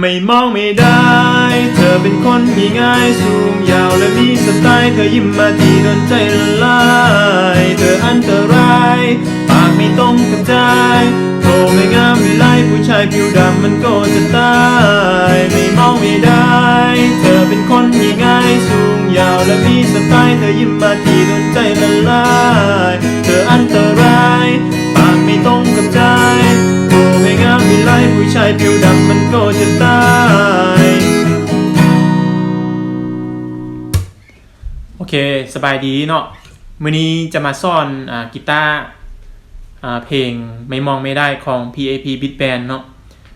ไม่มองไม่ได้ เธอเป็นคนที่ง่ายสูงยาวและมีสไตล์เธอยิ้มมาทีโดนใจละลายเธออันตรายปากไม่ตรงกับใจโทรไม่งามไม่ไล่ผู้ชายผิวดำมันก็จะตายไม่มองไม่ได้ เธอเป็นคนที่ง่ายสูงยาวและมีสไตล์เธอยิ้มมาที โอเคสบายดีเนาะมื้อนี้จะมาซ่อนอ่ากีตาร์อ่าเพลงไม่มองไม่ได้ของ PAP Beat Band เนาะ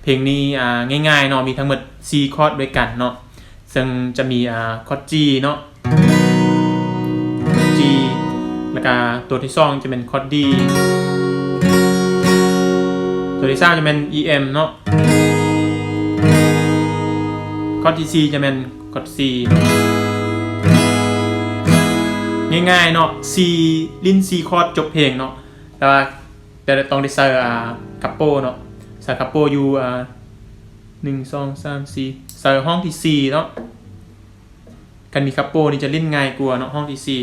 เพลงนี้อ่าง่ายๆเนาะมีทั้งหมด4คอร์ดด้วยกันเนาะซึ่งจะมีอ่าคอร์ด G เนาะ G แล้วก็ตัวที่สองจะเป็นคอร์ด D ตัวที่สามจะเป็น EM เนาะคอร์ดทีซีจะเป็นคอร์ด C ง่ายๆเนาะ C ลิ้น C คอร์ดจบเพลงเนาะแต่ว่าแต่ต้องได้ใส่อ่าคัปโปเนาะใส่คัปโปอยู่อ่าหนึ่งสองสามสี่ใส่ห้องที่สี่เนาะกันมีคัปโปนี่จะเล่นง่ายกว่าเนาะห้องที่สี่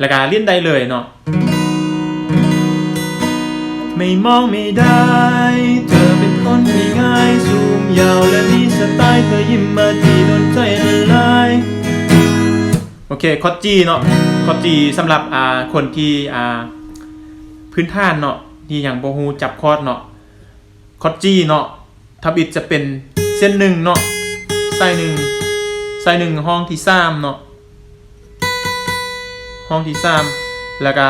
แล้วก็เล่นได้เลยเนาะไม่มองไม่ได้ เธอเป็นคนง่ายสูงยาวและมีสไต เคคอตจีเนาะคอตจีสำหรับอ่าคนที่อ่าพื้นฐานเนาะที่อย่างโบฮูจับคอร์ดเนาะคอตจีเนาะทับอิดจะเป็นเส้นหนึ่งเนาะไส้หนึ่งไส้หนึ่งห้องที่สามเนาะห้องที่สามแล้วก็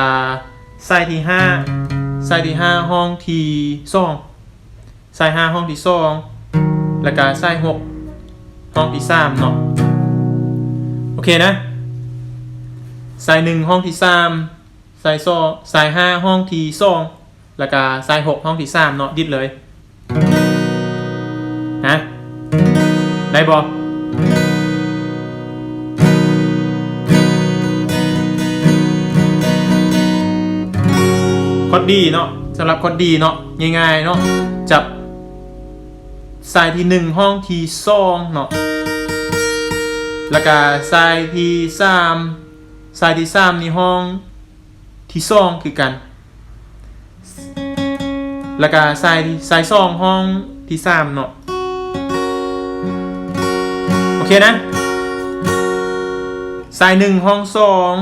ไส้ที่ห้าไส้ที่ห้าห้องที่สองไส้ห้าห้องที่สองแล้วก็ไส้หกห้องที่สามเนาะโอเคนะ สายหนึ่งห้องที่สามสายสองสายห้าห้องที่สองแล้วก็สายหกห้องที่สามเนาะดิดเลยฮะได้บอคอดดีเนาะสำหรับคอดดีเนาะง่ายๆเนาะจับสายที่หนึ่งห้องที่สองเนาะแล้วก็สายที่สาม สายที่สามในห้องที่สองคือกัน แล้วก็สายสายสองห้องที่สามเนาะ โอเคนะสายหนึ่งห้องสอง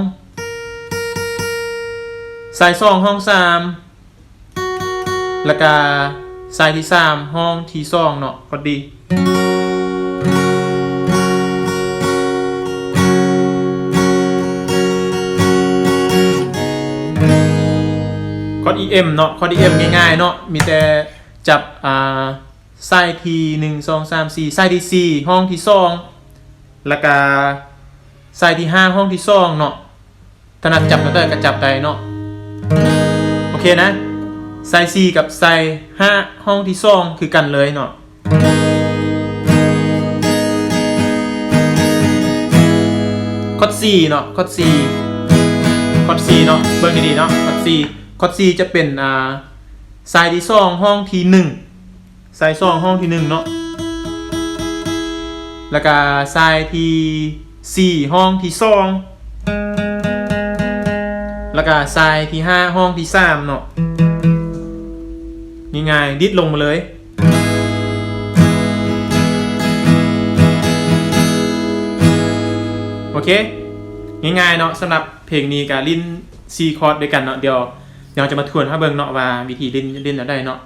สายสองห้องสามแล้วก็สายที่สามห้องที่สองเนาะก็ดี EM เนาะคอร์ด EM ง่ายๆเนาะมีแต่จับอ่าไส้ทีหนึ่งสองสามสี่ไส้ที่สี่ห้องที่สองแล้วก็ไส้ที่ห้าห้องที่สองเนาะถนัดจับก็ได้ก็จับได้เนาะโอเคนะไส้สี่กับไส้ห้าห้องที่สองคือกันเลยเนาะคอร์ดสี่เนาะคอร์ดสี่คอร์ดซีเนาะเบิ่งดีๆเนาะคอร์ดซี คอร์ดซีจะเป็นอ่าสายที่สองห้องที่หนึ่งสายสองห้องที่หนึ่งเนาะแล้วก็สายที่สี่ห้องที่สองแล้วก็สายที่ห้าห้องที่สามเนาะนี่ไงดิดลงมาเลยโอเคง่ายๆเนาะสำหรับเพลงนี้กับลิ้นซีคอร์ดด้วยกันเนาะเดี๋ยว เดี๋ยวจะมาทวนให้เบิ่งเนาะว่าวิธีเล่นเล่นแล้วได้เนาะ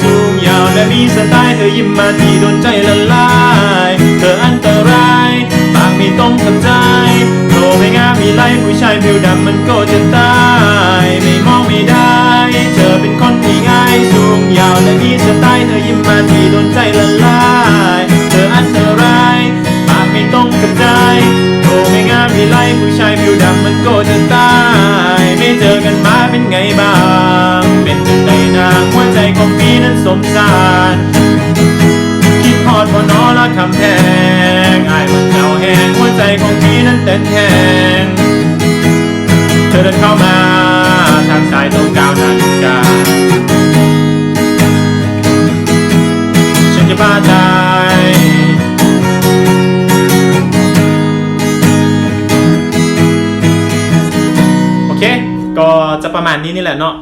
สูงยาวและมีสไตล์เธอยิ้มมาทีโดนใจละลาย เธออันตรายปากไม่ต้องทำใจโตไม่งามมีไล่ผู้ชายผิวดำมันก็จะตาย ไม่มองไม่ได้ เธอเป็นคนที่ง่ายสูงยาวและมีสไตล์เธอยิ้มมาทีโดนใจละลาย เธออันตรายปากไม่ต้องทำใจโตไม่งามมีไล่ผู้ชายผิวดำมันก็จะตาย เจอกันมาเป็นไงบ้าง เป็นจังไดนางหัวใจของพี่นั้นสมสารคิดทอดพอนอละคำแพงไอ้มันเจ้าแหงหัวใจของพี่นั้นเต้นแทงเธอเดินเข้ามาทางสายตรงกาวนาฬิกา ณนี้นี่แหละเนาะ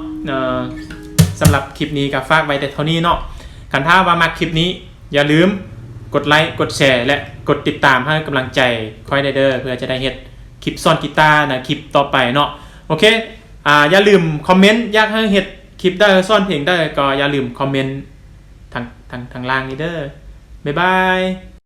สำหรับคลิปนี้ก็ฝากไว้แต่เท่านี้เนาะคันถ้าว่ามาคลิปนี้ อย่าลืมกดไลค์กดแชร์และกดติดตามให้กำลังใจคอยไดเด้อเพื่อจะได้เฮ็ดคลิปซ่อนกีตาร์นะคลิปต่อไปเนาะโอเคอ่าอย่าลืมคอมเมนต์อยากให้เฮ็ดคลิปได้ซ่อนเพลงได้ก็อย่าลืมคอมเมนต์ทางทางทางล่างนี้เด้อบ๊ายบาย